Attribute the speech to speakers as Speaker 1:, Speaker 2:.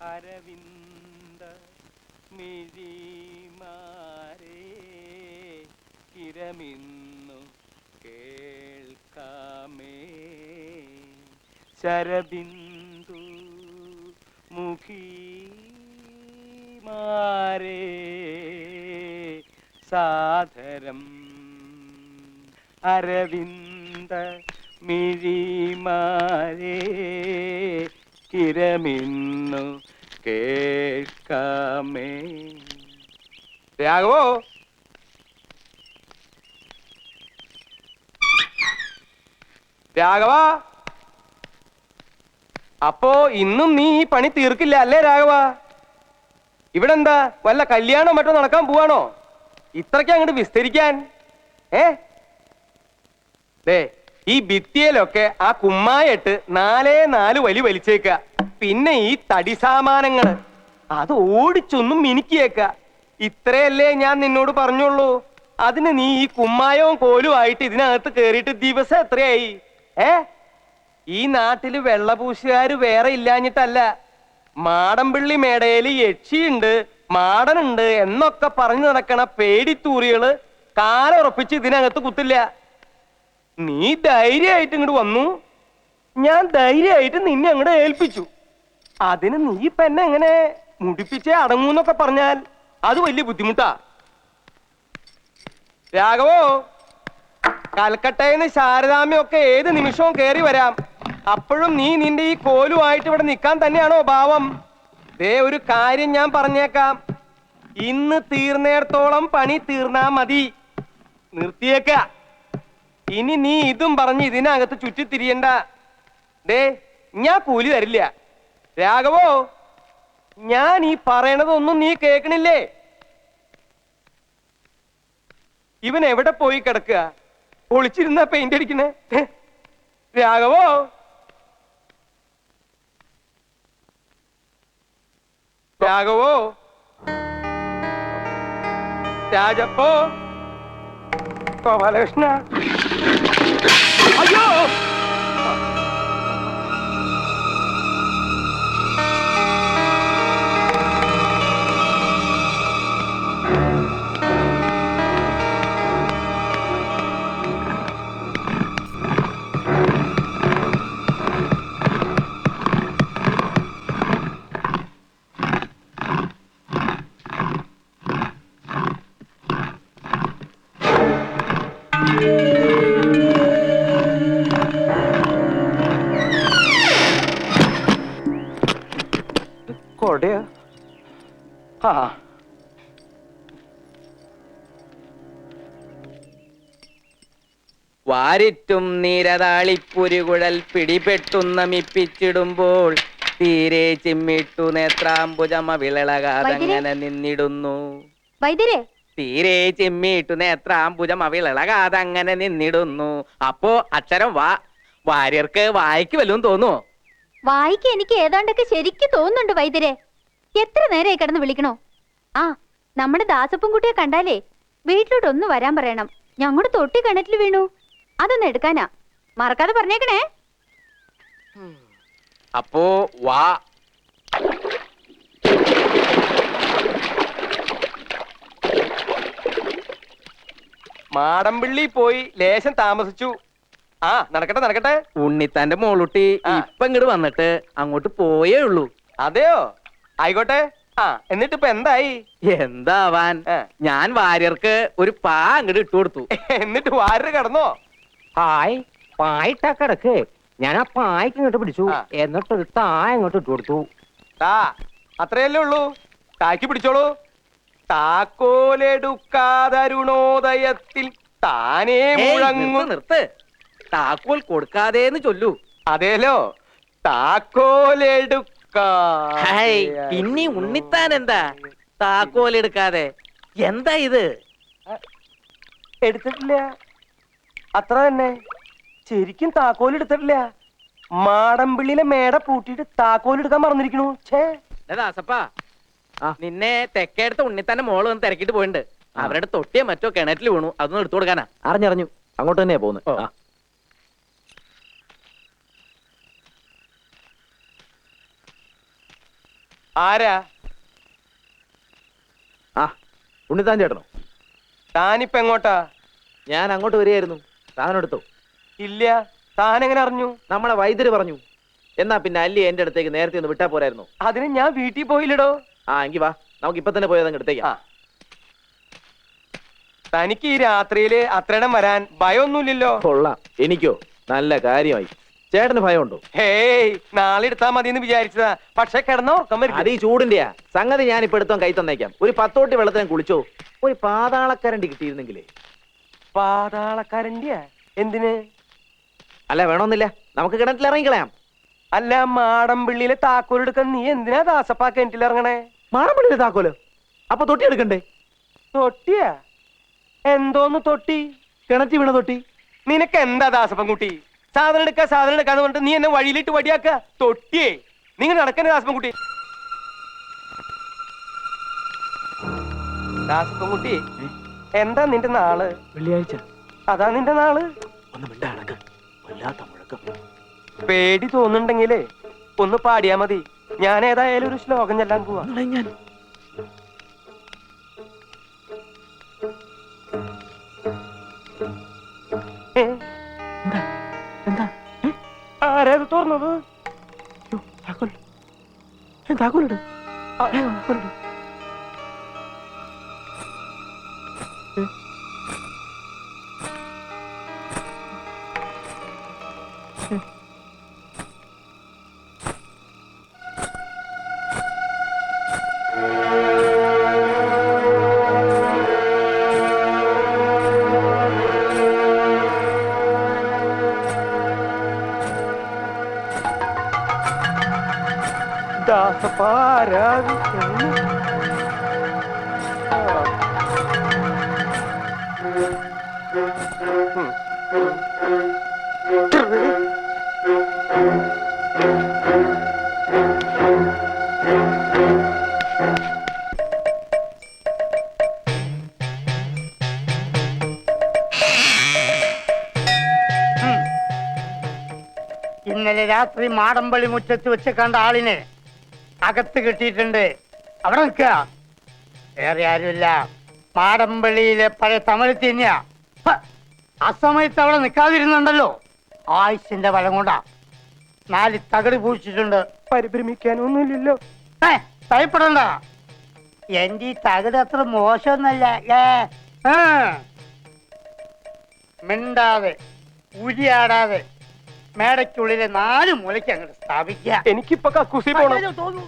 Speaker 1: അരവിന്ദ മിഴിമാരേ കിരമിന്നു കേൾക്കാമേ. ശരബിന്ദു മുഖീമാരേ സാധരം അരവിന്ദ മിഴിമാരേ കിരമിന്നു കേൾക്കാമേ. രാഘവോ രാഘവ അപ്പോ ഇന്നും നീ ഈ പണി തീർക്കില്ല അല്ലേ രാഘവ? ഇവിടെ എന്താ വല്ല കല്യാണം മറ്റോ നടക്കാൻ പോവാണോ? ഇത്രയ്ക്ക് അങ്ങോട്ട് വിസ്തരിക്കാൻ ഏ? ഈ ഭിത്തിയിലൊക്കെ ആ കുമ്മായിട്ട് നാലേ നാല് വലി വലിച്ചേക്ക. പിന്നെ ഈ തടി സാമാനങ്ങൾ. അത് ഓടിച്ചൊന്നും മിനുക്കിയേക്ക. ഇത്രയല്ലേ ഞാൻ നിന്നോട് പറഞ്ഞുള്ളൂ. അതിന് നീ ഈ കുമ്മായവും കോലും ആയിട്ട് ഇതിനകത്ത് കേറിയിട്ട് ദിവസം എത്രയായി? ഏ? ഈ നാട്ടിൽ വെള്ളപൂശുകാര് വേറെ ഇല്ലാഞ്ഞിട്ടല്ല. മാടമ്പിള്ളി മേടയിൽ യക്ഷിയുണ്ട് മാടനുണ്ട് എന്നൊക്കെ പറഞ്ഞു നടക്കണ പേടിത്തൂറികൾ കാലുറപ്പിച്ച് ഇതിനകത്ത് കുത്തില്ല. നീ ധൈര്യമായിട്ട് ഇങ്ങോട്ട് വന്നു. ഞാൻ ധൈര്യമായിട്ട് നിന്നെ അങ്ങോട്ട് ഏൽപ്പിച്ചു. അതിന് നീ ഇപ്പൊ എന്നെ എങ്ങനെ മുടിപ്പിച്ചേ അടങ്ങൂന്നൊക്കെ പറഞ്ഞാൽ അത് വലിയ ബുദ്ധിമുട്ടാ. രാഘവോ കൽക്കട്ടയിന്ന് ശാരദാമ്യൊക്കെ ഏത് നിമിഷവും കയറി വരാം. അപ്പോഴും നീ നിന്റെ ഈ കോലുമായിട്ട് ഇവിടെ നിൽക്കാൻ തന്നെയാണോ ഭാവം? ദേ ഒരു കാര്യം ഞാൻ പറഞ്ഞേക്കാം. ഇന്ന് തീർന്നേടത്തോളം പണി തീർന്നാ മതി. നിർത്തിയേക്ക. ഇനി നീ ഇതും പറഞ്ഞ് ഇതിനകത്ത് ചുറ്റിത്തിരിയണ്ട. ദേ ഞാൻ കൂലി തരില്ല. രാഘവോ ഞാൻ ഈ പറയണതൊന്നും നീ കേൾക്കണില്ലേ? ഇവൻ എവിടെ പോയി കിടക്കുക? ഒളിച്ചിരുന്ന പെയിന്റ് അടിക്കണേ? രാഘവോ. രാഘവോ. രാജപ്പോ. ഗോപാലകൃഷ്ണ. ஐயோ! ആ.
Speaker 2: വാരിറ്റും നീരതാളിപ്പുരുകുഴൽ പിടിപെട്ടുന്ന മിപ്പിച്ചിടുമ്പോൾ തീരെ ചിമ്മിട്ടു നേത്രാംബുജമ വിളളകാതങ്ങനെ നിന്നിടുന്നു.
Speaker 3: വൈദ്യരെ.
Speaker 2: തീരെ ചിമ്മിട്ടു നേത്രാംബുജം വിളളകാതങ്ങനെ നിന്നിടുന്നു. അപ്പോ അക്ഷരം വാ. വാര്യർക്ക് വായിക്ക് വല്ലതും തോന്നുവോ?
Speaker 3: വായിക്ക് എനിക്ക് ഏതാണ്ടൊക്കെ ശരിക്ക് തോന്നുന്നുണ്ട് വൈദ്യരെ. എത്ര നേരമായി കിടന്ന് വിളിക്കണോ? ആ നമ്മുടെ ദാസപ്പൻകുട്ടിയെ കണ്ടാലേ വീട്ടിലോട്ട് ഒന്ന് വരാൻ പറയണം. ഞങ്ങളുടെ തൊട്ടി കിണറ്റിൽ വീണു. അതൊന്ന് എടുക്കാനാ. മറക്കാതെ പറഞ്ഞേക്കണേ.
Speaker 2: അപ്പോ വാ.
Speaker 1: മാടമ്പിള്ളി പോയി ലേശം താമസിച്ചു. ആ നടക്കട്ടെ നടക്കട്ടെ.
Speaker 2: ഉണ്ണിത്താന്റെ മോളുട്ടി. ഇപ്പൊ ഇങ്ങോട്ട് വന്നിട്ട് അങ്ങോട്ട് പോയേ ഉള്ളൂ.
Speaker 1: അതെയോ? ആയിക്കോട്ടെ. ആ എന്നിട്ട് ഇപ്പൊ എന്തായി?
Speaker 2: എന്താവാൻ?
Speaker 1: ആ.
Speaker 2: ഞാൻ വാര്യർക്ക് ഒരു പാ അങ്ങോട്ട് ഇട്ടു കൊടുത്തു.
Speaker 1: എന്നിട്ട് വാരര് കിടന്നോ?
Speaker 4: ഹായ് പായിട്ടാ കിടക്ക്. ഞാൻ ആ പായ്ക്ക് ഇങ്ങോട്ട് പിടിച്ചു.
Speaker 1: ആ.
Speaker 4: എന്നിട്ട് ഒരു താ അങ്ങോട്ട് ഇട്ടു കൊടുത്തു.
Speaker 1: താ അത്രയല്ലേ ഉള്ളൂ? താക്കി പിടിച്ചോളൂ. താക്കോലെടുക്കാതരുണോദയത്തിൽ താനേ
Speaker 2: ഏയ്,
Speaker 1: മുഴങ്ങും.
Speaker 2: നിർത്ത്, നിർത്ത് താക്കോൽ കൊടുക്കാതേന്ന് ചൊല്ലു.
Speaker 1: അതേലോ? താക്കോലെടുക്കാ
Speaker 2: ഹായ് പിന്നെ ഉണ്ണിത്താൻ എന്താ? താക്കോൽ എടുക്കാതെ. എന്താ ഇത്?
Speaker 1: എടുത്തിട്ടില്ല. അത്ര തന്നെ. ശരിക്കും താക്കോൽ എടുത്തിട്ടില്ല. മാടമ്പിള്ളിയിലെ മേട പൂട്ടിയിട്ട് താക്കോൽ എടുക്കാൻ മറന്നിരിക്കണു. ഛേ.
Speaker 2: ദാസപ്പാ
Speaker 4: ആ.
Speaker 2: നിന്നെ തെക്കേടുത്ത ഉണ്ണിത്താന്റെ മോൾ വന്ന് തിരക്കിട്ട് പോയിട്ടുണ്ട് അവരുടെ തൊട്ടിയെ മറ്റോ കിണറ്റിൽ വീണു. അതൊന്നും എടുത്തു കൊടുക്കാനാ.
Speaker 4: അറിഞ്ഞറിഞ്ഞു. അങ്ങോട്ട് തന്നെയാ പോകുന്നത്
Speaker 2: ഓ.
Speaker 4: ആ.
Speaker 1: ആരാ?
Speaker 5: ആ ഉണ്ണിത്താൻ ചേട്ടനോ?
Speaker 1: താനിപ്പ എങ്ങോട്ടാ?
Speaker 5: ഞാൻ അങ്ങോട്ട് വരികയായിരുന്നു. താനെടുത്തോ
Speaker 1: ഇല്ല. താൻ എങ്ങനെ അറിഞ്ഞു?
Speaker 5: നമ്മളെ വൈദ്യര് പറഞ്ഞു. എന്നാ പിന്നെ അല്ലി എന്റെ അടുത്തേക്ക് നേരത്തെ ഒന്ന് വിട്ടാ പോരായിരുന്നു.
Speaker 1: അതിന് ഞാൻ വീട്ടിൽ പോയില്ലടോ.
Speaker 5: ആ എങ്കി വാ. നമുക്ക് ഇപ്പൊ തന്നെ പോയത് അങ്ങ് എടുത്തേക്കാം.
Speaker 1: ആ. തനിക്ക് ഈ രാത്രിയിൽ അത്രയിടം വരാൻ ഭയമൊന്നുമില്ലല്ലോ
Speaker 5: കൊള്ളാം. എനിക്കോ? നല്ല കാര്യമായി. ചേട്ടന് ഭയമുണ്ടോ?
Speaker 1: ഹേയ് നാളെ എടുത്താ മതി എന്ന് വിചാരിച്ചതാ. പക്ഷെ കിടന്ന ഉറക്കം
Speaker 5: അത്
Speaker 1: വരും
Speaker 5: ഈ ചൂടിന്റെയാ. സംഗതി ഞാൻ ഇപ്പൊ എടുത്തോ കൈ തന്നേക്കാം. ഒരു പത്തോട്ടി വെള്ളത്തിന് കുളിച്ചോ. ഒരു പാതാളക്കരണ്ടി കിട്ടിയിരുന്നെങ്കിലേ.
Speaker 1: പാതാളക്കാരന്റെ എന്തിന്?
Speaker 5: അല്ല വേണമെന്നില്ല നമുക്ക് കിണറ്റിൽ ഇറങ്ങിക്കളയാം.
Speaker 1: അല്ല മാടമ്പിള്ളിയിലെ താക്കോലെടുക്കാൻ നീ എന്തിനാ ദാസപ്പാ കിണറ്റിൽ ഇറങ്ങണേ?
Speaker 5: മാറമ്പള്ളിയിൽ താക്കോലോ? അപ്പൊ തൊട്ടി എടുക്കണ്ടേ?
Speaker 1: തൊട്ടിയാ? എന്തോന്ന് തൊട്ടി?
Speaker 5: കിണറ്റി വീണ തൊട്ടി.
Speaker 1: നിനക്ക് എന്താ ദാസപ്പൻ കുട്ടി സാധനം എടുക്ക സാധനം എടുക്കാന്ന് പറഞ്ഞിട്ട് നീ എന്നെ വഴിയിലിട്ട് വടിയാക്ക. തൊട്ടിയേ. നിങ്ങൾ നടക്കണേ ദാസ്മൻകുട്ടി കുട്ടി ദാസപ്പൻ കുട്ടി എന്താ നിന്റെ നാൾ?
Speaker 5: വെള്ളിയാഴ്ച.
Speaker 1: അതാ നിന്റെ നാൾ?
Speaker 5: ഒന്ന് മിണ്ടാണക്ക് വല്ലാത്ത മുഴക്കം.
Speaker 1: പേടി തോന്നുന്നുണ്ടെങ്കിലേ ഒന്ന് പാടിയാ മതി. ഞാൻ ഏതായാലും ഒരു ശ്ലോകം ചെല്ലാൻ പോവാ.
Speaker 5: ഞാൻ താക്കോലിട്
Speaker 1: ഉം.
Speaker 6: ഇന്നലെ രാത്രി മാടമ്പള്ളി മുറ്റത്ത് വെച്ച് കണ്ട ആളിനെ അകത്ത് കിട്ടിയിട്ടുണ്ട്. അവിടെ നിൽക്കുക. വേറെ ആരുമില്ല. മാടമ്പള്ളിയിലെ പഴയ തമിഴ് തന്നെയാ ആ സമയത്ത് അവിടെ നിൽക്കാതിരുന്നുണ്ടല്ലോ. ആയുസിന്റെ ബലം കൊണ്ടാ. നാല് തകട് പൂച്ചിട്ടുണ്ട്
Speaker 1: പരിഭ്രമിക്കാനൊന്നുമില്ലല്ലോ.
Speaker 6: ഏ, ഭയപ്പെടണ്ട. എന്റെ ഈ തകട് അത്ര മോശമൊന്നല്ല. ഏ. മിണ്ടാതെ ഉരിയാടാതെ മേടയ്ക്കുള്ളിലെ നാല് മൂലയ്ക്ക് അങ്ങോട്ട് സ്ഥാപിക്കുക
Speaker 1: എനിക്കിപ്പൊ കക്കൂസി പോണം
Speaker 6: തോന്നുന്നു.